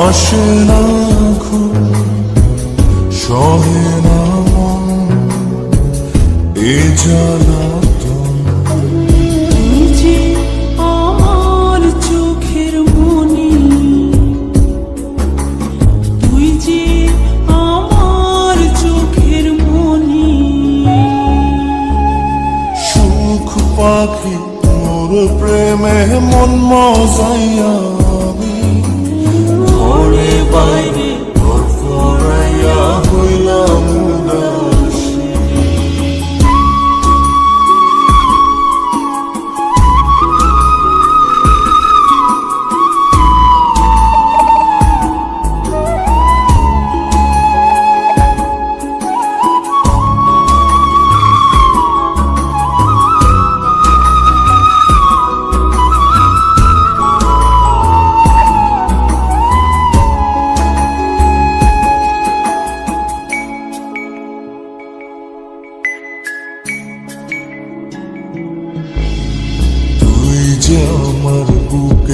আসে না ঘুম সহে না মন এ জ্বালাতন তুই যে আমার চোখের মনি তুই যে আমার চোখের মনি। সুখ পাখি তোর প্রেমে মন মজাইয়া বাইরে তোর হইলাম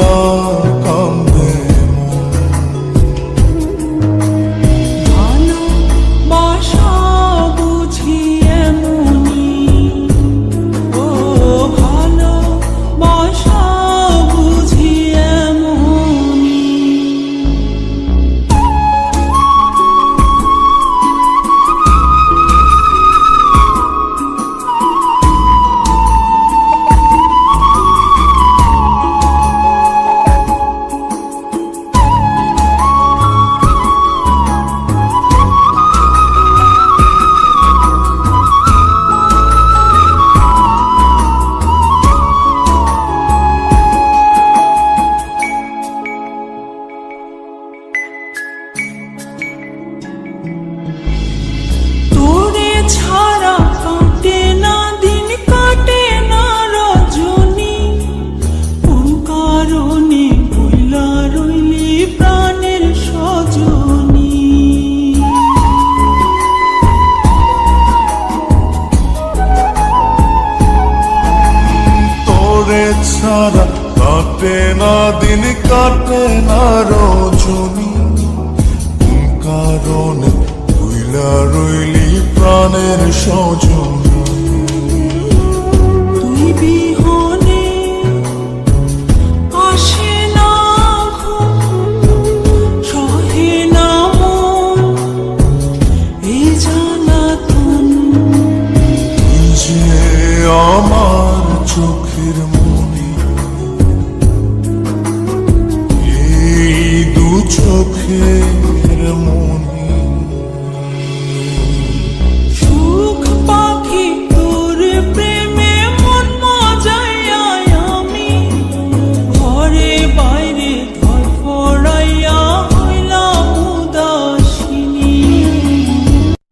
your ছাড়া কাটে না দিন কাটে না রজনী। কারণে রইলি প্রাণের সজনী? yok ki.